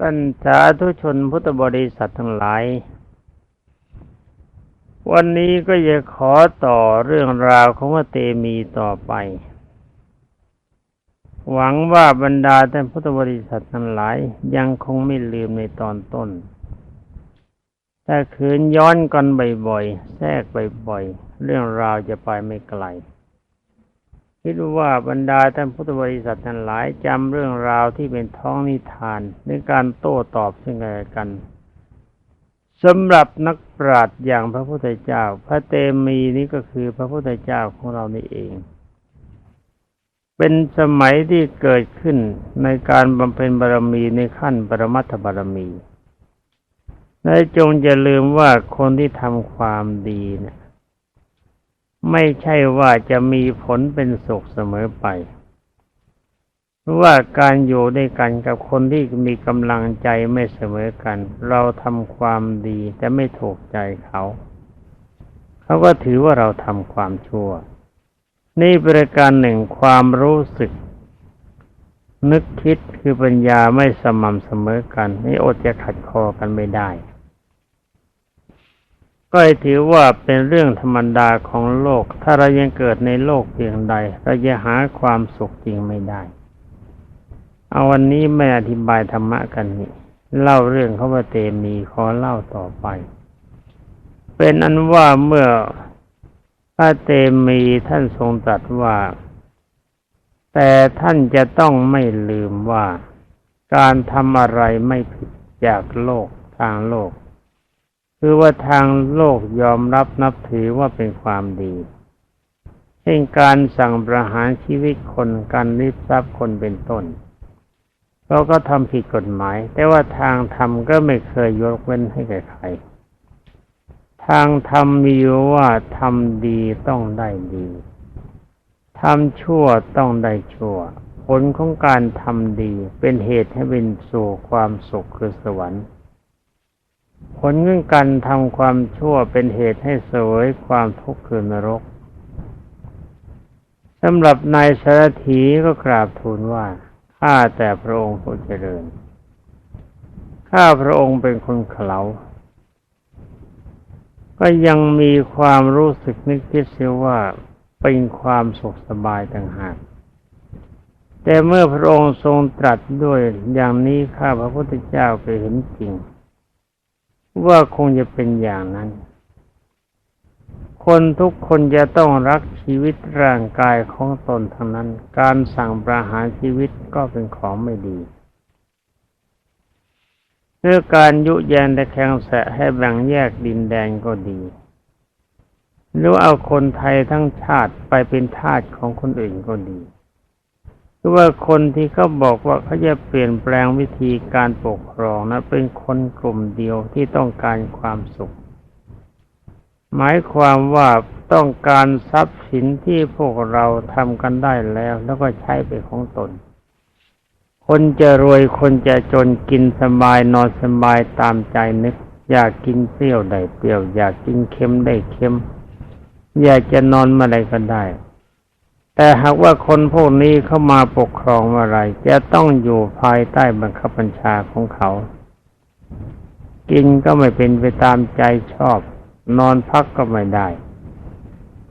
ท่านสาธุชนพุทธบริษัททั้งหลาย วันนี้ก็จะขอต่อเรื่องราวของพระเตมีต่อไป หวังว่าบรรดาท่านพุทธบริษัททั้งหลาย ยังคงไม่ลืมในตอนต้นแต่คืนย้อนกันบ่อยๆ แทรกบ่อยๆ เรื่องราวจะไปไม่ไกล คิดว่าบรรดาท่านพุทธบริษัททั้งหลายจำเรื่องราวที่เป็นท้องนิทานในการโต้ตอบซึ่งกันและกันสำหรับนักปราชญ์อย่างพระพุทธเจ้า พระเตมีนี้ก็คือพระพุทธเจ้าของเรานี่เอง เป็นสมัยที่เกิดขึ้นในการบำเพ็ญบารมีในขั้นปรมัตถบารมีและจงอย่าลืมว่าคนที่ทำความดีเนี่ย ไม่ใช่ว่าจะมีผลเป็นสุขเสมอไปว่าการอยู่ด้วยกันกับคนที่มีกำลังใจไม่เสมอกัน เราทำความดีแต่ไม่ถูกใจเขา เขาก็ถือว่าเราทำความชั่ว นี่ประการหนึ่งความรู้สึก นึกคิดคือปัญญาไม่สม่ำเสมอกัน นี่อดจะขัดคอกันไม่ได้ ก็ถือว่าเป็นเรื่องธรรมดาของโลก ถ้าเรายังเกิดในโลกเพียงใด เราจะหาความสุขจริงไม่ได้ เอาวันนี้ไม่อธิบายธรรมะกันนี่เล่าเรื่องเขาว่าเตมีขอเล่าต่อไป เป็นอันว่าเมื่อพระเตมีท่านทรงตรัสว่า แต่ท่านจะต้องไม่ลืมว่า การทำอะไรไม่ผิดจากโลกทางโลก คือว่าทางโลกยอมรับนับถือว่าเป็นความดีเช่นการสั่งประหารชีวิตคนการริบทรัพย์คนเป็นต้นเราก็ทำผิดกฎหมาย แต่ว่าทางธรรมก็ไม่เคยยกเว้นให้แก่ใคร ทางธรรมมีอยู่ว่าทำดีต้องได้ดีทำชั่วต้องได้ชั่ว ผลของการทำดีเป็นเหตุให้เป็นสู่ความสุขคือสวรรค์ ผลของการทำความชั่วเป็นเหตุให้เสวยความทุกข์คือนรกสำหรับนายสารถีก็กราบทูลว่าข้าแต่พระองค์ผู้เจริญข้าพระองค์เป็นคนเขลาก็ยังมีความรู้สึกนึกคิดเสียว่าเป็นความสุขสบายต่างหากแต่เมื่อพระองค์ทรงตรัสด้วยอย่างนี้ข้าพระพุทธเจ้าไปเห็นจริง ว่าคงจะเป็นอย่างนั้น คนทุกคนจะต้องรักชีวิตร่างกายของตนทั้งนั้น การสั่งประหารชีวิตก็เป็นของไม่ดีเรื่องการยุแยงแต่แข่งแสะให้แบ่งแยกดินแดนก็ดีหรือเอาคนไทยทั้งชาติไปเป็นทาสของคนอื่นก็ดีือว่าคนที่เขาบอกว่าเขาจะเปลี่ยนแปลงวิธีการปกครองนะเป็นคนกลุ่มเดียวที่ต้องการความสุข หมายความว่าต้องการทรัพย์สินที่พวกเราทำกันได้แล้ว แล้วก็ใช้ไปของตน คนจะรวยคนจะจนกินสบายนอนสบายตามใจนึก อยากกินเปรี้ยวได้เปรี้ยว อยากกินเค็มได้เค็ม อยากจะนอนเมื่อไรก็ได้ แต่หากว่าคนพวกนี้เข้ามาปกครองเมื่อไรจะต้องอยู่ภายใต้บังคับบัญชาของเขา กินก็ไม่เป็นไปตามใจชอบ นอนพักก็ไม่ได้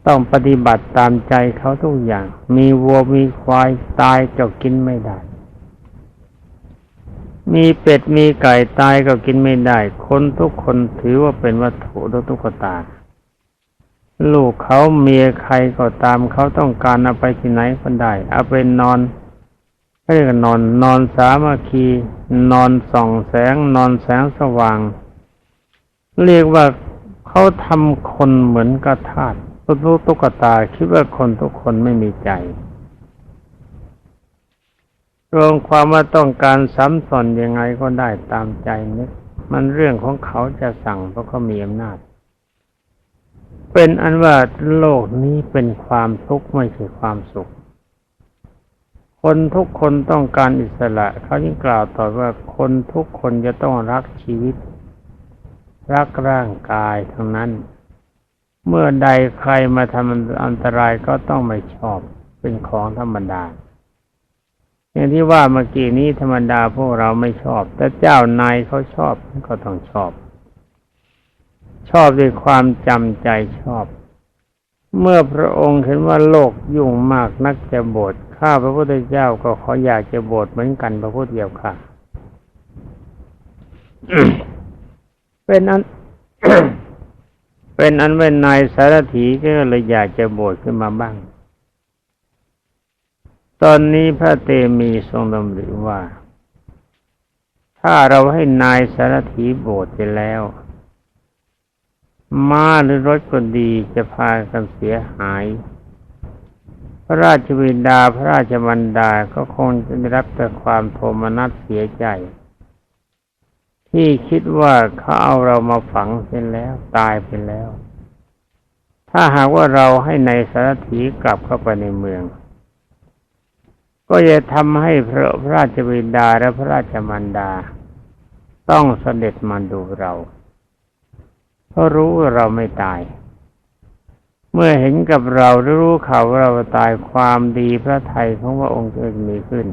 ต้องปฏิบัติตามใจเขาทุกอย่าง มีวัวมีควายตายก็กินไม่ได้ มีเป็ดมีไก่ตายก็กินไม่ได้ คนทุกคนถือว่าเป็นวัตถุตุ๊กตา ลูกเขาเมียใครก็ตามเขาต้องการเอาไปที่ไหนก็ได้ เอาไปนอนเรียกนอน นอนสามัคคี นอนส่องแสง นอนแสงสว่าง เรียกว่าเขาทำคนเหมือนกระทาดตุ๊กตาคิดว่าคนทุกคนไม่มีใจ รวมความว่าต้องการซ้ำสอนยังไงก็ได้ตามใจนึกมันเรื่องของเขาจะสั่งเพราะเขามีอำนาจ เป็นอันว่าโลกนี้เป็นความทุกข์ไม่ใช่ความสุข คนทุกคนต้องการอิสระ เขายิ่งกล่าวต่อว่าคนทุกคนจะต้องรักชีวิต รักร่างกายทั้งนั้น เมื่อใดใครมาทำอันตรายก็ต้องไม่ชอบเป็นของธรรมดาอย่างที่ว่าเมื่อกี้นี้ธรรมดาพวกเราไม่ชอบ แต่เจ้านายเขาชอบก็ต้องชอบ ชอบด้วยความจำใจชอบ เมื่อพระองค์เห็นว่าโลกยุ่งมากนักจะบวชข้าพระพุทธเจ้าก็ขออยากจะบวชเหมือนกันพระพุทธเจ้าค่ะ เป็นอันเป็นอันเป็นนายสารถีก็เลยอยากจะบวชขึ้นมาบ้าง ตอนนี้พระเตมีทรงดำริว่า ถ้าเราให้นายสารถีบวชไปแล้ว ม้าหรือรถก็ดีจะพากันเสียหาย พระราชวินดาพระราชมันดาก็คงจะได้รับแต่ความโทมนัสเสียใจ ที่คิดว่าเขาเอาเรามาฝังเสร็จแล้วตายไปแล้ว ถ้าหากว่าเราให้ในสารถีกลับเข้าไปในเมือง ก็จะทำให้พระพระราชบิดาและพระราชมันดา ต้องเสด็จมาดูเรา เพราะรู้ว่าเราไม่ตาย เมื่อเห็นกับเราหรือรู้ข่าวว่าเราตายความดีพระไทยของพระองค์จะมีขึ้น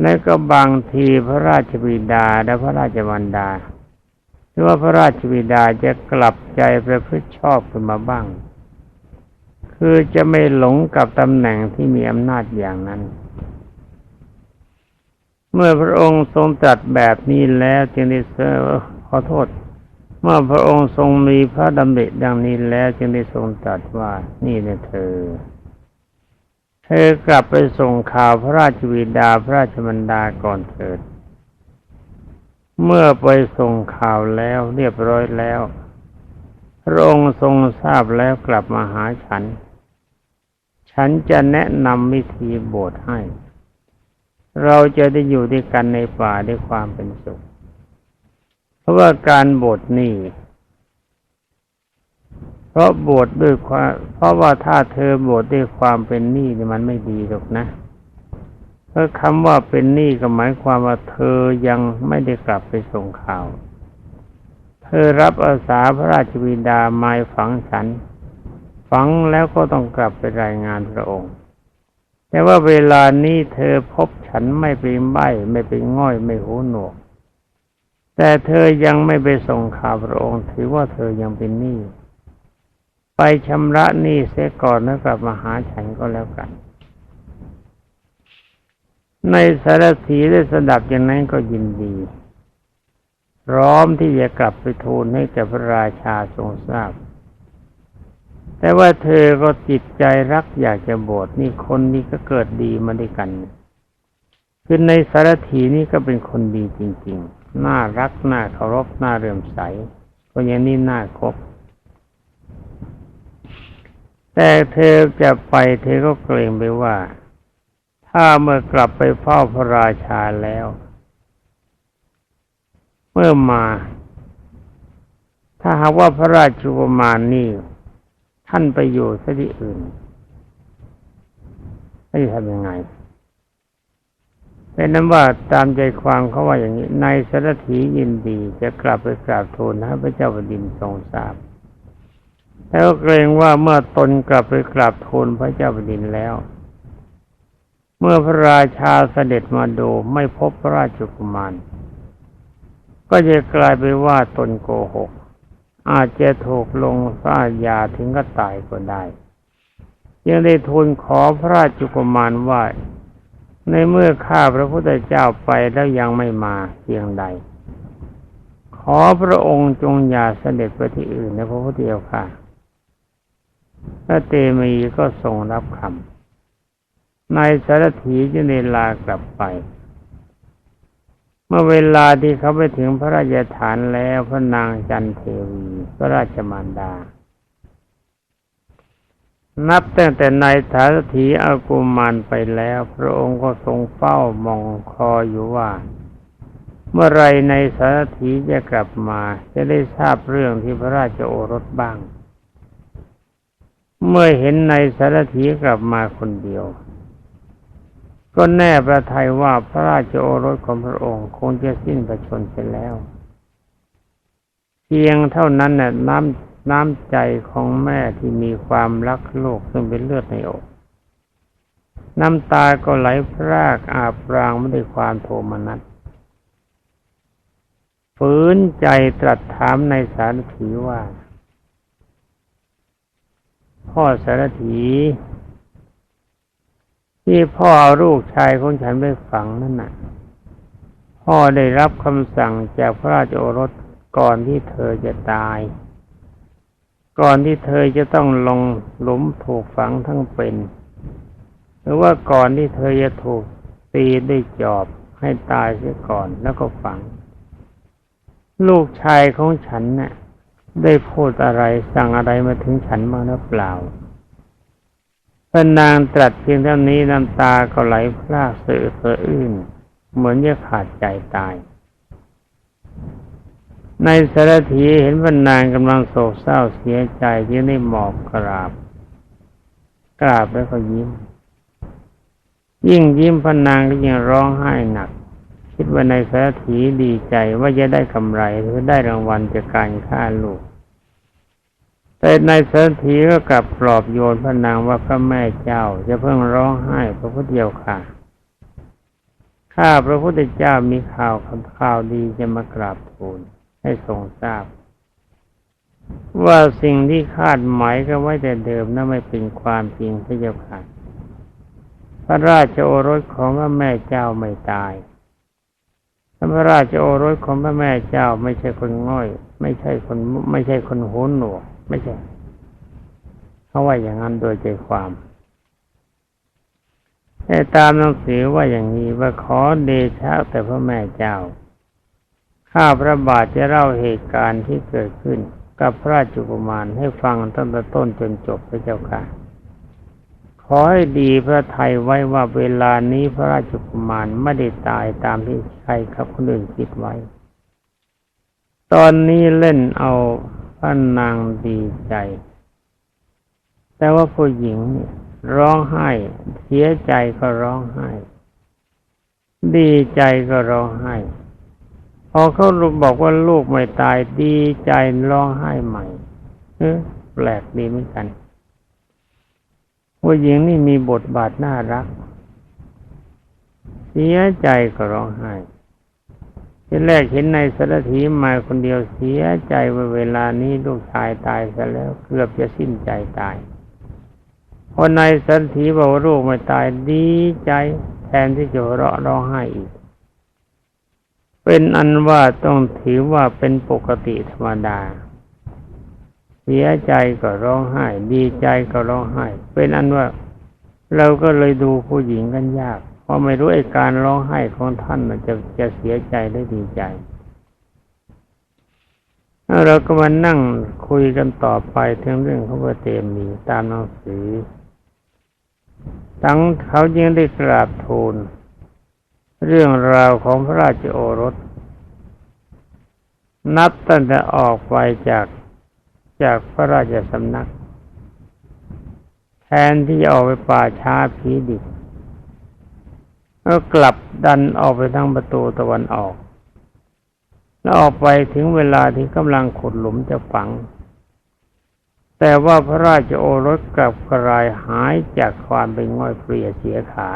และก็บางทีพระราชบิดาและพระราชมันดาหรือว่าพระราชบิดาจะกลับใจประพฤติชอบขึ้นมาบ้าง คือจะไม่หลงกับตำแหน่งที่มีอำนาจอย่างนั้นเมื่อพระองค์ทรงตรัสแบบนี้แล้วจึงได้เสอขอโทษ เมื่อพระองค์ทรงมีพระดำริดังนี้แล้วจึงได้ทรงตรัสว่านี่เนี่ยเธอ เธอกลับไปส่งข่าวพระราชวิดาพระราชมันดาก่อนเถิด เมื่อไปส่งข่าวแล้วเรียบร้อยแล้ว พระองค์ทรงทราบแล้วกลับมาหาฉัน ฉันจะแนะนำวิธีบวชให้ เราจะได้อยู่ด้วยกันในป่าด้วยความเป็นสุข ราะว่าการบวชนี่ เพราะบวชดด้วยความ เพราะว่าถ้าเธอบวชดด้วยความเป็นหนี้นี่มันไม่ดีหรอกนะเพราะคำว่าเป็นหนี้ก็หมายความว่าเธอยังไม่ได้กลับไปส่งข่าว เธอรับอาสาพระราชบิดาหมายฝังฉัน ฝังแล้วก็ต้องกลับไปรายงานพระองค์ แต่ว่าเวลานี้เธอพบฉันไม่เป็นใบไม่เป็นง่อยไม่หูหนวก แต่เธอยังไม่ไปส่งข่าวพระองค์ถือว่าเธอยังเป็นหนี้ไปชำระหนี้เสียก่อนแล้วกลับมาหาฉันก็แล้วกัน ในสารถีได้สดับอย่างนั้นก็ยินดี พร้อมที่จะกลับไปทูลให้แก่พระราชาทรงทราบ แต่ว่าเธอก็จิตใจรักอยากจะบวชนี่คนนี้ก็เกิดดีมาด้วยกัน คือในสารถีนี่ก็เป็นคนดีจริง ๆ น่ารักน่าเคารพน่าเรื่มใสคนอย่างนี้น่าคบแต่เธอจะไปเธอก็เกรงไปว่า ถ้าเมื่อกลับไปเฝ้าพระราชาแล้ว เมื่อมา ถ้าหากว่าพระราชกุมารนี่ท่านไปอยู่ที่อื่นให้ทำยังไง เป็นนั้นว่าตามใจความเขาว่าอย่างนี้ในสารถียินดีจะกลับไปกราบทูลให้พระเจ้าแผ่นดินทรงทราบแล้วเกรงว่าเมื่อตนกลับไปกราบทูลพระเจ้าแผ่นดินแล้ว เมื่อพระราชาเสด็จมาดูไม่พบพระราชกุมาร ก็จะกลายไปว่าตนโกหก อาจจะถูกลงซ่ายาถึงก็ตายก็ได้ ยังได้ทูลขอพระราชกุมารว่า ในเมื่อข้าพระพุทธเจ้าไปแล้วยังไม่มาเพียงใด ขอพระองค์จงอย่าเสด็จไปที่อื่นในพระพุทธเจ้าค่ะพระเตมีก็ทรงรับคำนายสารถีจึงได้ลากลับไป เมื่อเวลาที่เขาไปถึงพระราชฐานแล้วพระนางจันเทวี พระราชมารดา นับตั้งแต่นายสารถีอากุมารไปแล้ว พระองค์ก็ทรงเฝ้ามองคออยู่ว่า เมื่อไรในสารถีจะกลับมา จะได้ทราบเรื่องที่พระราชโอรสบ้าง เมื่อเห็นในสารถีกลับมาคนเดียว ก็แน่ประทัยว่าพระราชโอรสของพระองค์คงจะสิ้นประชนไปแล้ว เพียงเท่านั้นน่ะน้ำ น้ำใจของแม่ที่มีความรักโลกซึ่งเป็นเลือดในอก น้ำตาก็ไหลพรากอาบรางไม่ด้ความโทมนัสฝืนใจตรัสถามในสารถีว่า พ่อสารถีที่พ่อเอาลูกชายของฉันไปฝังนั่นน่ะ พ่อได้รับคำสั่งจากพระราชโอรสก่อนที่เธอจะตาย ก่อนที่เธอจะต้องลงหลุมถูกฝังทั้งเป็น หรือว่าก่อนที่เธอจะถูกตีด้วยจอบให้ตายเสียก่อนแล้วก็ฝัง ลูกชายของฉันเนะ่ะ ได้พูดอะไรสั่งอะไรมาถึงฉันบ้างหรือเปล่าพระนางตรัสเพียงเท่านี้น้ำตาก็ไหลพรากเสือเสืออื่นเหมือนจะขาดใจตาย ในสารถีเห็นพระนางกำลังโศกเศร้าเสียใจจึงได้หมอบกราบ กราบแล้วก็ยิ้ม ยิ่งยิ้มพนางก็ยิ่งร้องไห้หนัก คิดว่าในสารถีดีใจว่าจะได้กำไรหรือได้รางวัลจากการฆ่าลูก แต่ในสารถีก็กลับปลอบโยนพนางว่าพระแม่เจ้าจะเพิ่งร้องไห้พระพุทธเจ้าค่ะข้าพระพุทธเจ้ามีข่าวข่าวดีจะมากราบทูล ให้ทรงทราบ ว่าสิ่งที่คาดหมายกันไว้แต่เดิมนั้นไม่เป็นความจริงพระเจ้าค่ะพระราชโอรสของพระแม่เจ้าไม่ตายพระราชโอรสของพระแม่เจ้าไม่ใช่คนง่อย ไม่ใช่คนไม่ใช่คนโหนหนวกไม่ใช่เขาว่าอย่างนั้นโดยใจความแต่ตามหนังสือว่าอย่างนี้ว่าขอเดชะแต่พระแม่เจ้า ข้าพระบาทจะเล่าเหตุการณ์ที่เกิดขึ้น กับพระราชกุมารให้ฟังตั้งแต่ต้นจนจบพระเจ้าค่ะ ขอให้ดีพระไทยไว้ว่าเวลานี้พระราชกุมารไม่ได้ตายตามที่ใครครับคนอื่นคิดไว้ ตอนนี้เล่นเอาพระนางดีใจ แต่ว่าผู้หญิงร้องไห้เสียใจก็ร้องไห้ ดีใจก็ร้องไห้ พอเขาบอกว่าลูกไม่ตายดีใจร้องไห้ใหม่เออแปลกดีเหมือนกันผู้หญิงนี่มีบทบาทน่ารัก เสียใจก็ร้องไห้ทีแรกเห็นในสารถีมาคนเดียวเสียใจว่าเวลานี้ลูกชายตายซะแล้วเกือบจะสิ้นใจตายพอในสันถีบอกว่าลูกไม่ตายดีใจ แทนที่จะเราะร้องไห้อีก เป็นอันว่าต้องถือว่าเป็นปกติธรรมดาเสียใจก็ร้องไห้ ดีใจก็ร้องไห้ เป็นอันว่าเราก็เลยดูผู้หญิงกันยาก เพราะไม่รู้ไอ้การร้องไห้ของท่านมันจะจะเสียใจหรือดีใจเราก็มานั่งคุยกันต่อไปถึงเรื่องของพระเตมีตามหนังสือตั้งเขายังได้กราบทูล เรื่องราวของพระราชโอรส นับตั้งแต่ออกไปจากจากพระราชสำนัก แทนที่จะออกไปป่าช้าผีดิบก็กลับดันออกไปทางประตูตะวันออก แล้วออกไปถึงเวลาที่กำลังขุดหลุมจะฝัง แต่ว่าพระราชโอรสกลับกรายหายจากความเป็นง่อยเปลี่ยเสียขา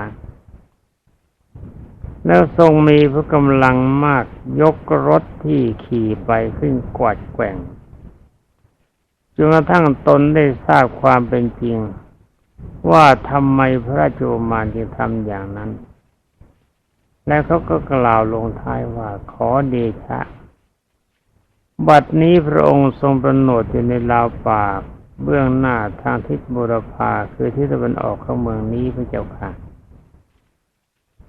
แล้วทรงมีพระกำลังมากยกรถที่ขี่ไปขึ้นกวาดแกว่งจนกระทั่งตนได้ทราบความเป็นจริง ว่าทำไมพระโอมานจึงทำอย่างนั้น และเขาก็กล่าวลงท้ายว่าขอเดชะ บัดนี้พระองค์ทรงประโนดอยู่ในลาวป่าเบื้องหน้าทางทิศบุรพาคือทิศตะวันออกของเมืองนี้พระเจ้าค่ะ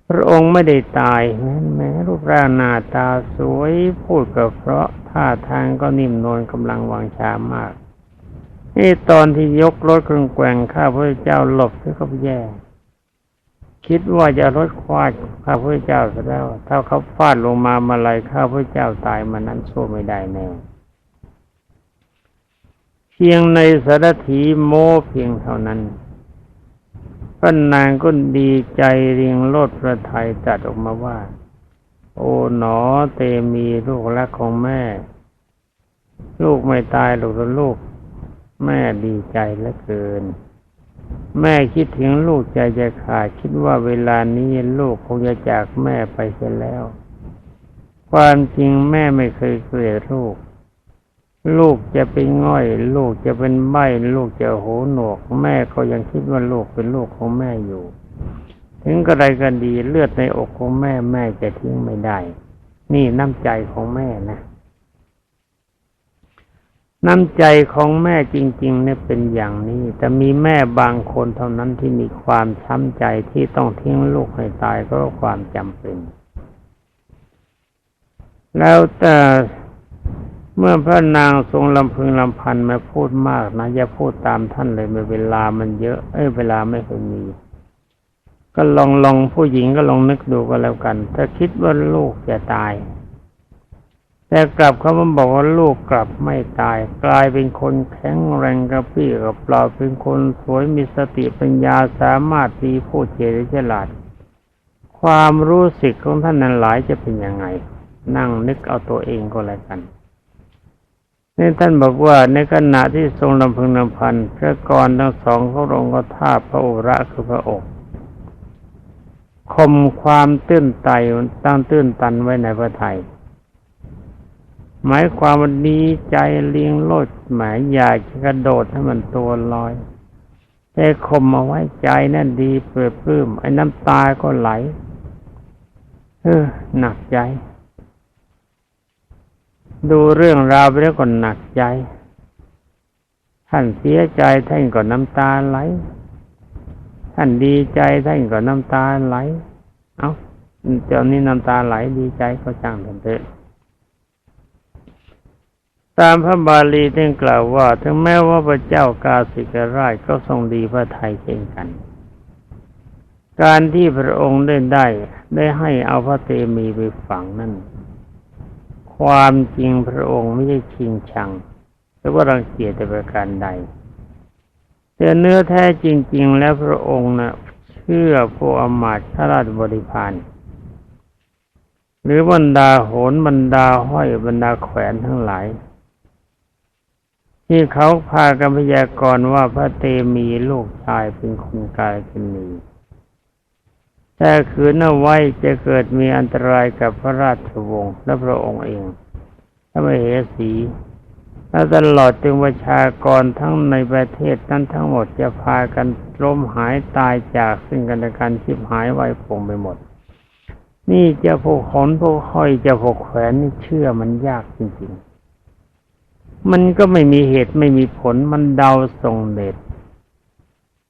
พระองค์ไม่ได้ตายแม้แม้รูปร่างหน้าตาสวยพูดกับเพราะท่าทางก็นิ่มนวลกำลังวางชามากนี่ตอนที่ยกรถเครื่องแกว่งข้าพระเจ้าหลบที่เขาแย่ คิดว่าจะรถควาดข้าพระเจ้าซะแล้ว ถ้าเขาฟาดลงมามาลายข้าพระเจ้าตายมานั้นสู้ไม่ได้แน่เพียงในสารถีโมเพียงเท่านั้น พระนางก็ดีใจเรียงโลดพระไทยจัดออกมาว่า โอ๋หนอเตมีลูกรักของแม่ ลูกไม่ตายหรอกลูก แม่ดีใจเหลือเกิน แม่คิดถึงลูกใจจะขาดคิดว่าเวลานี้ลูกคงจะจากแม่ไปเสียแล้ว ความจริงแม่ไม่เคยเกลียดลูก ลูกจะเป็นง่อย ลูกจะเป็นใบลูกจะหูหนวก แม่ก็ยังคิดว่าลูกเป็นลูกของแม่อยู่ ถึงกระไรกันดีเลือดในอกของแม่แม่จะทิ้งไม่ได้ นี่น้ำใจของแม่นะ น้ำใจของแม่จริง ๆ เนี่ยเป็นอย่างนี้ แต่มีแม่บางคนเท่านั้นที่มีความช้ำใจที่ต้องทิ้งลูกให้ตายเพราะความจำเป็น แล้วแต่ เมื่อพระนางทรงลำพึงลำพันมาพูดมากนะอย่าพูดตามท่านเลยเวลามันเยอะ เอ้ยเวลาไม่เคยมี ก็ลองลองผู้หญิงก็ลองนึกดูก็แล้วกันถ้าคิดว่าลูกจะตาย แต่กลับเขามาบอกว่าลูกกลับไม่ตาย กลายเป็นคนแข็งแรงกระปี้กระเปล่าเป็นคนสวยมีสติปัญญาสามารถตีพูดเฉลียวฉลาด ความรู้สึกของท่านนั้นหลายจะเป็นยังไง นั่งนึกเอาตัวเองก็แล้วกัน นี่ท่านบอกว่าในขณะที่ทรงลำพึงลำพันพระกรทั้งสองเขาลงก็ท่าพระโอระคือพระอกคมความตื้นไตตั้งตื้นตันไว้ในพระไทยหมายความวันนี้ใจเลี้ยงโลดหมายอยากจะกระโดดให้มันตัวลอยแต่คมเอาไว้ใจนั่นดีเปิดปลื้มไอ้น้ำตาก็ไหล เออหนักใจ ดูเรื่องราวไปแล้วก็หนักใจ ท่านเสียใจท่านก็น้ำตาไหล ท่านดีใจท่านก็น้ำตาไหล เอา้าเจ้านี้น้ำตาไหลดีใจก็จ้างท่านเถอะตามพระบาลีท่านกล่าวว่า ถึงแม้ว่าพระเจ้ากาสิกราชก็ทรงดีพระไทยเช่นกัน การที่พระองค์ได้ได้ได้ให้เอาพระเตมีไปฝังนั่น ความจริงพระองค์ไม่ได้ชิงชังหรือว่ารังเกียจแต่ประการใดแต่เนื้อแท้จริง ๆ แล้วพระองค์นะ่ะเชื่อผู้อมาตย์ราชบริพารหรือบรรดาโหนบรรดาห้อยบรรดาแขวนทั้งหลาย ที่เขาพากันพยากรณ์ว่าพระเตมีลูกชายเป็นคนกายเป็นนี แต่ขืนเอาไว้จะเกิดมีอันตรายกับพระราชวงศ์และพระองค์เองถ้าไม่เหสีและตลอดจึงประชากรทั้งในประเทศนั้นทั้งหมดจะพากันล้มหายตายจากซึ่งกันและกันชิบหายไว้ผงไปหมด นี่จะพวกขนพวกห้อยจะพวกแขวนนี่เชื่อมันยากจริงๆ มันก็ไม่มีเหตุไม่มีผลมันเดาทรงเด็ด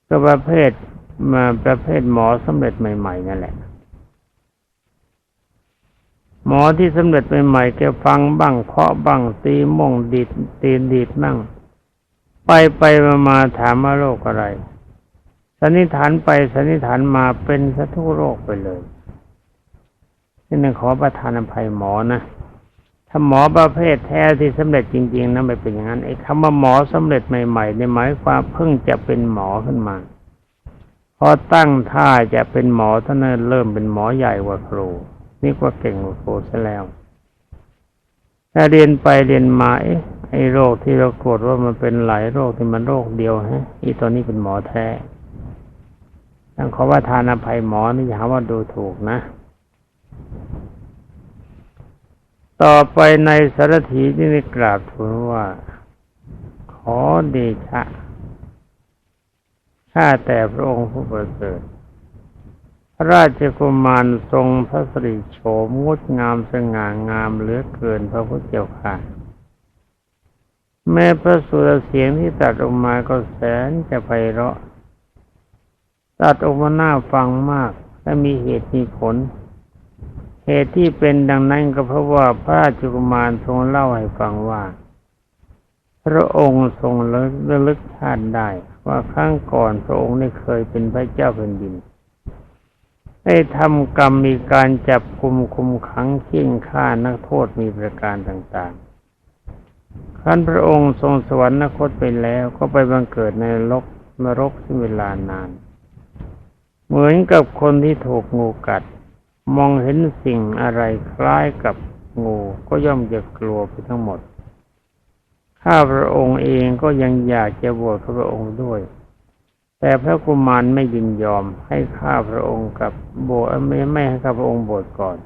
ก็ประเภท มาประเภทหมอสำเร็จใหม่ ๆ นั่นแหละ หมอที่สำเร็จใหม่ๆแกฟังบ้างเคาะบ้างตีม่งดีดตีนดีดนั่ง ไปไปมามาถามว่าโรคอะไรสันนิษฐานไปสันนิษฐานมาเป็นสัทุโรคไปเลยนี่นึงขอประทานอภัยหมอนะถ้าหมอประเภทแท้ที่สำเร็จจริง ๆนะไม่เป็นอย่างนั้นไอ้คำว่าหมอสำเร็จใหม่ๆในหมายความเพิ่งจะเป็นหมอขึ้นมา อตั้งท่าจะเป็นหมอท่านเริ่มเป็นหมอใหญ่กว่าครูนี่ก็เก่งกว่าครูซะแล้วถ้าเรียนไปเรียนมาเอ๊ะไอ้โรคที่เรากดว่ามันเป็นหลายโรคที่มันโรคเดียวฮะอีตัวนี้เป็นหมอแท้ต้องขอว่าทานอภัยหมอนี่อย่าว่าดูถูกนะ ต่อไปในสารถีที่ได้กราบทูลว่า ขอเดชะ ข้าแต่พระองค์ผู้ประเสริฐพระราชกุมารทรงพระสิริโฉมงดงามสง่างามเหลือเกินพระพุทธเจ้าค่ะแม้พระสุรเสียงที่ตัดออกมาก็แสนจะไพเราะ ตัดออกมาหน้าฟังมาก และมีเหตุมีผล เหตุที่เป็นดังนั้นก็เพราะว่าพระราชกุมารทรงเล่าให้ฟังว่า พระองค์ทรงระลึกชาติได้ ว่าครั้งก่อนพระองค์ได้เคยเป็นพระเจ้าแผ่นดิน ได้ทำกรรมมีการจับคุมคุมขังเข่งฆ่านักโทษมีประการต่างๆขั้นพระองค์ทรงสวรรคตไปแล้วก็ไปบังเกิดในนรกนรกที่เวลานาน เหมือนกับคนที่ถูกงูกัด มองเห็นสิ่งอะไรคล้ายกับงูก็ย่อมจะกลัวไปทั้งหมด ข้าพระองค์เองก็ยังอยากจะบวชพระองค์ด้วย แต่พระกุมารไม่ยินยอมให้ข้าพระองค์กับโบสถ์ไม่ไม่ให้ข้าพระองค์บวชก่อน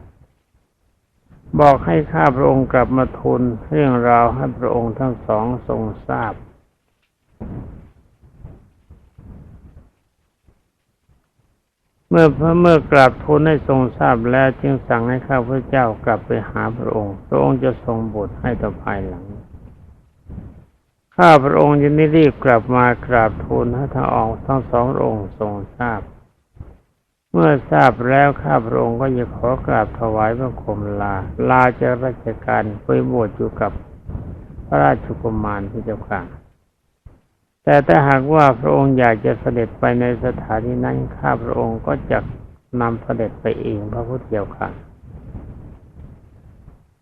บอกให้ข้าพระองค์กลับมาทูลเรื่องราวให้พระองค์ทั้งสองทรงทราบเมื่อพระเมื่อกราบทูลให้ทรงทราบแล้วจึงสั่งให้ข้าพระเจ้ากลับไปหาพระองค์ พระองค์จะทรงบทให้ต่อภายหลัง ข้าพระองค์จะไม่รีบกลับมากราบทูลให้ทั้งออกทั้งสององค์ทรงทราบ เมื่อทราบแล้วข้าพระองค์ก็จะขอกราบถวายพระคมลา ลาจากราชการไปบวชอยู่กับพระราชกุมารพระเจ้าค่ะแต่ถ้าหากว่าพระองค์อยากจะเสด็จไปในสถานที่นั้นข้าพระองค์ก็จะนำเสด็จไปเองพระพุทธเจ้าค่ะ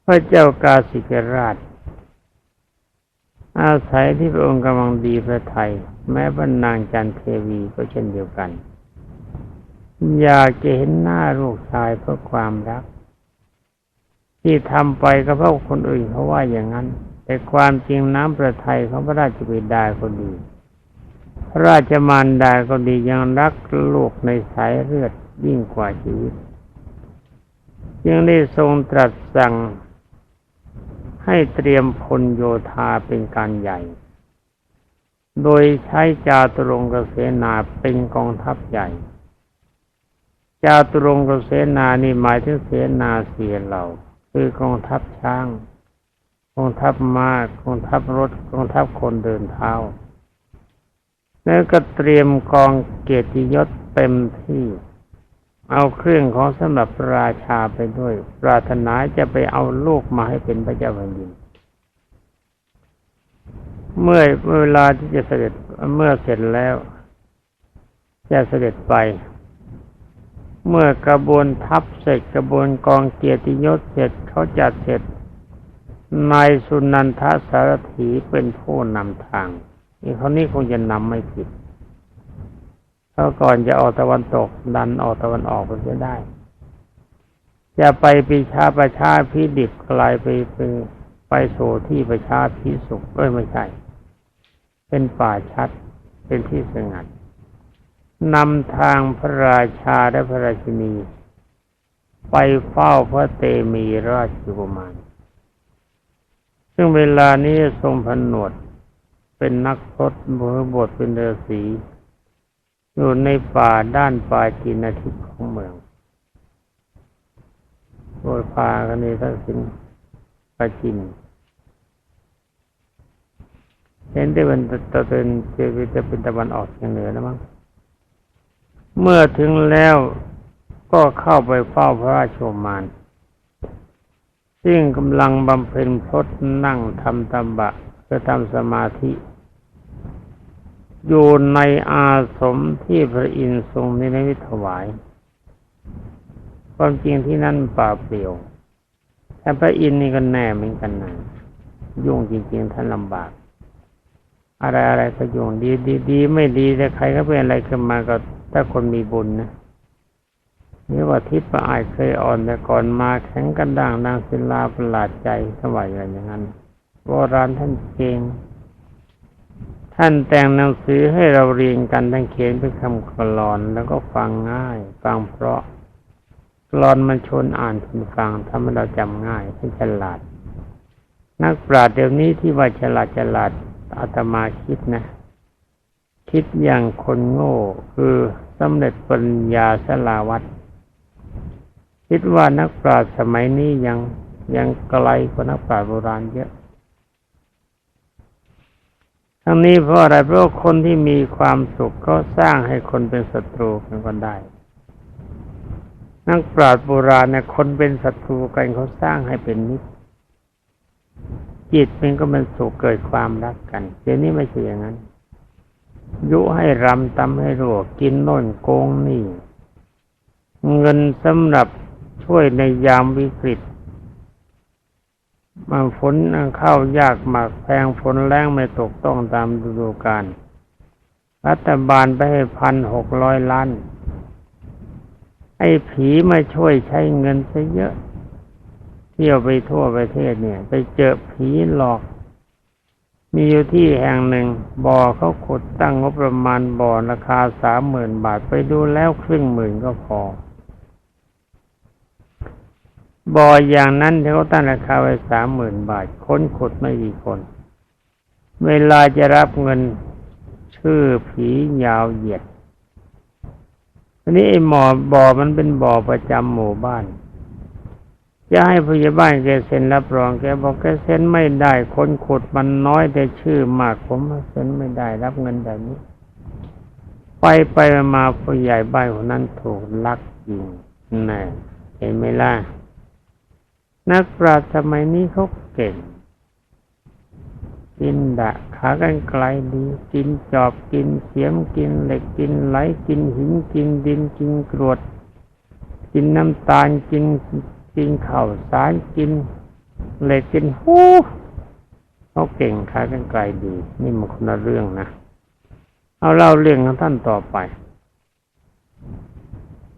พระเจ้ากาสิกราช อาศัยที่พระองค์กำลังดีพระไทย แม้บรรนางจันเทวีก็เช่นเดียวกัน อยากจะเห็นหน้าลูกชายเพราะความรัก ที่ทำไปก็เพราะคนอื่นเขาว่าอย่างนั้น แต่ความจริงน้ำประทัยของพระราชบิดาก็ดี พระราชมารดาก็ดียังรักลูกในสายเลือดยิ่งกว่าชีวิตจึงได้ทรงตรัสสั่ง ให้เตรียมพลโยธาเป็นการใหญ่ โดยใช้จาตุรงกเสนาเป็นกองทัพใหญ่ จาตุรงกเสนานี่หมายถึงเสนาเสียเหล่า คือกองทัพช้าง กองทัพมา้ากองทัพรถ กองทัพคนเดินเท้า แล้วก็เตรียมกองเกียรติยศเต็มที่ เอาเครื่องของสำหรับราชาไปด้วย ปรารถนาจะไปเอาลูกมาให้เป็นพระเจ้าแผ่นดิน เมื่อเวลาที่จะเสด็จเมื่อเสร็จแล้วจะเสด็จไป เมื่อกระบวนทัพเสร็จกระบวนกองเกียรติยศเสร็จเขาจัดเสร็จนายสุนันทสารถีเป็นผู้นำทางนี่เขานี้คงจะนำไม่ผิด เพราะก่อนจะออกตะวันตก ดันออกตะวันออกไปจะได้ จะไปปีชาประชาพิดิบกลายไปเป็นไปโซที่ประชาพิสุขเอ้ยไม่ใช่ เป็นป่าชัด เป็นที่สงัดนำทางพระราชาและพระราชินี ไปเฝ้าพระเตมีราชกุมารซึ่งเวลานี้ทรงผนวดเป็นนักพรตบทบทเป็นเดอสี อยู่ในป่าด้านปลายกินทิศของเมืองโดยพากันในทักษิณปาจินเห็นได้เป็นตะเวนเจวิตเป็นตะวันออกเฉียงเหนือนะมั้งเมื่อถึงแล้วก็เข้าไปเฝ้าพระราชโอมาน ซึ่งกำลังบำเพ็ญพรตนั่งทำตบะเพื่อทำสมาธิ อยู่ในอาสมที่พระอินทร์ทรงนิมิตถวาย ความจริงที่นั่นป่าเปลี่ยว แต่พระอินทร์นี่ก็แน่เหมือนกันนะยุ่งจริงๆท่านลำบาก อะไรอะไรก็ยุ่งดีดีดีไม่ดีแต่ใครก็เป็นอะไรขึ้นมาก็ถ้าคนมีบุญนะนี่ว่าทิพย์ประอายเคยอ่อนแต่ก่อนมาแข็งกันด่างนางศิลาประหลาดใจสมัยอะไรอย่างนั้นโบราณท่านเก่ง ท่านแต่งหนังสือให้เราเรียนกันทั้งเขียนเป็นคำกลอนแล้วก็ฟังง่าย ฟังเพราะกลอนมันชนอ่านชนฟังทำให้เราจำง่ายให้ฉลาด นักปราชญ์เดี๋ยวนี้ที่ว่าฉลาดฉลาดอาตมาคิดนะ คิดอย่างคนโง่คือสำเร็จปัญญาสลาวัตคิดว่านักปราชญ์สมัยนี้ยังยังไกลกว่านักปราชญ์โบราณเยอะ ทั้งนี้เพราะอะไรเพราะคนที่มีความสุขก็สร้างให้คนเป็นศัตรูกันก็ได้ นักปราชญ์โบราณเนี่ยคนเป็นศัตรูกันเขาสร้างให้เป็นมิตรจิตมันก็เป็นสุขเกิดความรักกันเดี๋ยวนี้ไม่ใช่อย่างนั้นยุให้รำตำให้รัวกินโน่นโกงนี่ เงินสำหรับช่วยในยามวิกฤต ฝนเข้ายากหมากแพงฝนแรงไม่ตกต้องตามฤดูกาลรัฐบาลไปให้พันหกร้อยล้าน ไอ้ผีมาช่วยใช้เงินซะเยอะ เที่ยวไปทั่วประเทศเนี่ย ไปเจอผีหลอก มีอยู่ที่แห่งหนึ่ง บ่อเขาขุดตั้งงบประมาณบ่อราคาสามหมื่นบาทไปดูแล้วครึ่งหมื่นก็พอ บ่ออย่างนั้นเขาตั้งราคาไว้สามหมื่นบาท ค้นขุดไม่กี่คน เวลาจะรับเงินชื่อผียาวเหยียดอันนี้ไอ้หมอบ่อมันเป็นบ่อประจำหมู่บ้าน จะให้ผู้ใหญ่บ้านแกเซ็นรับรองแกบอกแกเซ็นไม่ได้ คนขุดมันน้อยแต่ชื่อมากผมเซ็นไม่ได้รับเงินแบบนี้ ไปไปมาผู้ใหญ่บ้านคนนั้นถูกลักยิงแน่เห็นไหมล่ะ นักปราชญ์สมัยนี้เขาเก่ง กินดะขากันไกลดี กินจอบกินเสียมกินเหล็กกินไหลกินหินกินดินกินกรวด กินน้ำตาลกินกินข้าวสารกินเหล็กกินหูเขาเก่งขากันไกลดี นี่มันคนละเรื่องนะ เอาเล่าเรื่องของท่านต่อไป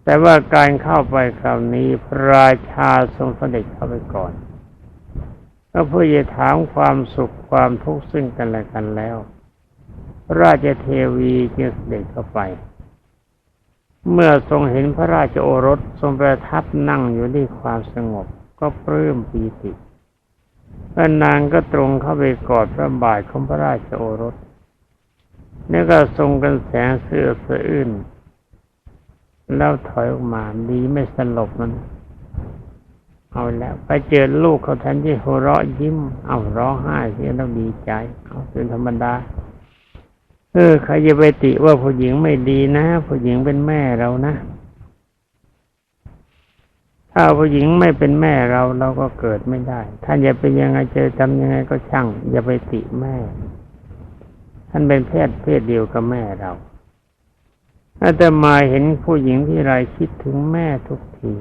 แต่ว่าการเข้าไปคราวนี้พระราชาทรงเสด็จเข้าไปก่อนก็เพื่อจะถามความสุขความทุกข์ซึ่งกันและกันแล้ว พระราชเทวีจึงเสด็จเข้าไป เมื่อทรงเห็นพระราชโอรสทรงประทับนั่งอยู่ด้วยความสงบก็ปลื้มปีติพระนางก็ตรงเข้าไปกอดพระบาทของพระราชโอรสนี่ก็ทรงกันแสงเสื้อสะอื้น แล้วถอยออกมาดีไม่สลบมัน เอาแล้ว ไปเจอลูกเขาแทนที่หัวเราะยิ้ม เอาร้องไห้เสียแล้วดีใจเอาเป็นธรรมดา เออใครจะไปติว่าผู้หญิงไม่ดีนะผู้หญิงเป็นแม่เรานะถ้าผู้หญิงไม่เป็นแม่เราเราก็เกิดไม่ได้ท่านจะเป็นยังไงเจะทำยังไงก็ช่าง อย่าไปติแม่ ท่านเป็นเพศเพศเดียวกับแม่เรา อาตมาเห็นผู้หญิงที่ไรคิดถึงแม่ทุกที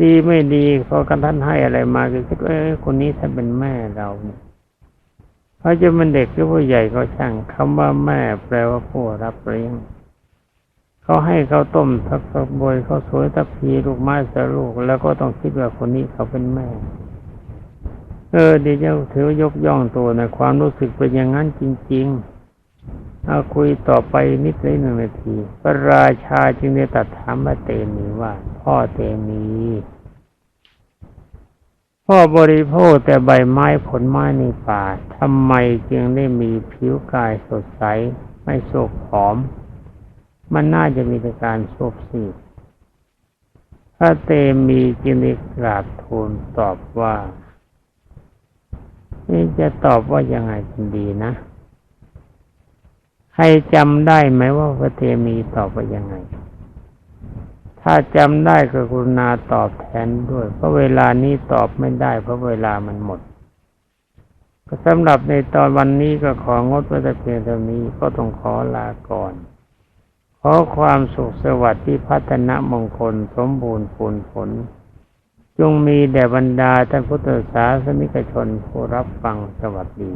ดีไม่ดีพอกันท่านให้อะไรมาก็คิดว่าคนนี้ท่านเป็นแม่เราเนี่ยเขาจะเป็นเด็กหรือผู้ใหญ่ก็ช่างคำว่าแม่แปลว่าผู้รับเลี้ยงเขาให้เขาต้มทักทักบวยเขาสวยทักพีลูกไม้สลูก แล้วก็ต้องคิดว่าคนนี้เขาเป็นแม่ เออดีเจ้าถือยกย่องตัวในความรู้สึกเป็นอย่างนั้นจริง ๆ เอาคุยต่อไปนิดเลยหนึ่งนาที พระราชาจึงได้ตัดถามมาเตมีว่า พ่อเตมี พ่อบริโภคแต่ใบไม้ผลไม้ในป่าทำไมจึงได้มีผิวกายสดใส ไม่โศกผอม มันน่าจะมีแต่การโศกสีพระเตมีจึงได้กราบทูลตอบว่า นี่จะตอบว่ายังไงกันดีนะ ใครจำได้ไหมว่าพระเทมีตอบไปยังไง ถ้าจำได้ก็กรุณาตอบแทนด้วย เพราะเวลานี้ตอบไม่ได้ เพราะเวลามันหมดก็สำหรับในตอนวันนี้ก็ของดไว้แต่เพียงเท่านี้ก็ต้องขอลาก่อน ขอความสุขสวัสดิ์ที่พัฒนมงคลสมบูรณ์ผลผล จงมีแด่บรรดาท่านพุทธศาสนิกชนผู้รับฟังสวัสดี